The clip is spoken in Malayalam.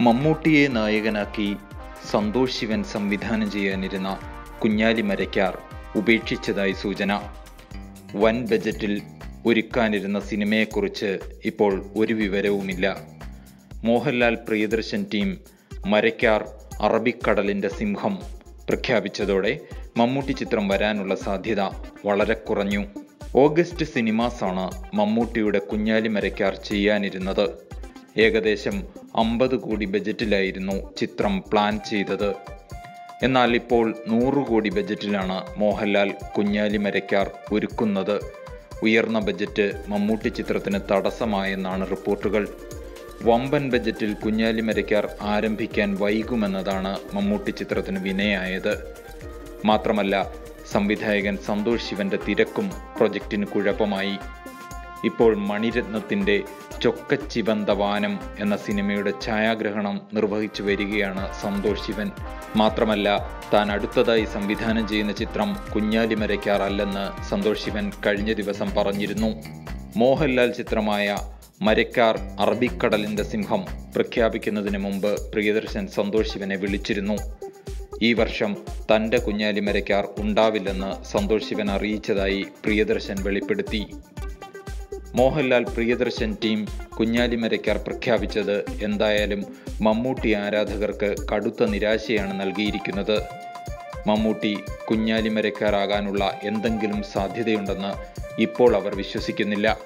മമ്മൂട്ടിയെ നായകനാക്കി സന്തോഷ് ശിവൻ സംവിധാനം ചെയ്യാനിരുന്ന കുഞ്ഞാലി മരയ്ക്കാർ ഉപേക്ഷിച്ചതായി സൂചന. വൻ ബജറ്റിൽ ഒരുക്കാനിരുന്ന സിനിമയെക്കുറിച്ച് ഇപ്പോൾ ഒരു വിവരവുമില്ല. മോഹൻലാൽ പ്രിയദർശൻ ടീം മരയ്ക്കാർ അറബിക്കടലിന്റെ സിംഹം പ്രഖ്യാപിച്ചതോടെ മമ്മൂട്ടി ചിത്രം വരാനുള്ള സാധ്യത വളരെ കുറഞ്ഞു. ഓഗസ്റ്റ് സിനിമാസാണ് മമ്മൂട്ടിയുടെ കുഞ്ഞാലി മരയ്ക്കാർ ചെയ്യാനിരുന്നത്. ഏകദേശം അമ്പത് കോടി ബജറ്റിലായിരുന്നു ചിത്രം പ്ലാൻ ചെയ്തത്. എന്നാൽ ഇപ്പോൾ നൂറ് കോടി ബജറ്റിലാണ് മോഹൻലാൽ കുഞ്ഞാലി മരയ്ക്കാർ ഒരുക്കുന്നത്. ഉയർന്ന ബജറ്റ് മമ്മൂട്ടി ചിത്രത്തിന് തടസ്സമായെന്നാണ് റിപ്പോർട്ടുകൾ. വമ്പൻ ബജറ്റിൽ കുഞ്ഞാലി മരയ്ക്കാർ ആരംഭിക്കാൻ വൈകുമെന്നതാണ് മമ്മൂട്ടി ചിത്രത്തിന് വിനയായത്. മാത്രമല്ല സംവിധായകൻ സന്തോഷ് ശിവന്റെ തിരക്കും പ്രൊജക്റ്റിന് കുഴപ്പമായി. ഇപ്പോൾ മണിരത്നത്തിന്റെ ചൊക്കച്ചിവന്ത വാനം എന്ന സിനിമയുടെ ഛായാഗ്രഹണം നിർവഹിച്ചു വരികയാണ് സന്തോഷ് ശിവൻ. മാത്രമല്ല താൻ അടുത്തതായി സംവിധാനം ചെയ്യുന്ന ചിത്രം കുഞ്ഞാലിമരയ്ക്കാറല്ലെന്ന് സന്തോഷ് ശിവൻ കഴിഞ്ഞ ദിവസം പറഞ്ഞിരുന്നു. മോഹൻലാൽ ചിത്രമായ മരക്കാർ അറബിക്കടലിന്റെ സിംഹം പ്രഖ്യാപിക്കുന്നതിന് മുമ്പ് പ്രിയദർശൻ സന്തോഷ് ശിവനെ വിളിച്ചിരുന്നു. ഈ വർഷം തന്റെ കുഞ്ഞാലി മരയ്ക്കാർ ഉണ്ടാവില്ലെന്ന് സന്തോഷ് ശിവൻ അറിയിച്ചതായി പ്രിയദർശൻ വെളിപ്പെടുത്തി. മോഹൻലാൽ പ്രിയദർശൻ ടീം കുഞ്ഞാലി മരയ്ക്കാർ പ്രഖ്യാപിച്ചത് എന്തായാലും മമ്മൂട്ടി ആരാധകർക്ക് കടുത്ത നിരാശയാണ് നൽകിയിരിക്കുന്നത്. മമ്മൂട്ടി കുഞ്ഞാലി മരയ്ക്കാറാകാനുള്ള എന്തെങ്കിലും സാധ്യതയുണ്ടെന്ന് ഇപ്പോൾ അവർ വിശ്വസിക്കുന്നില്ല.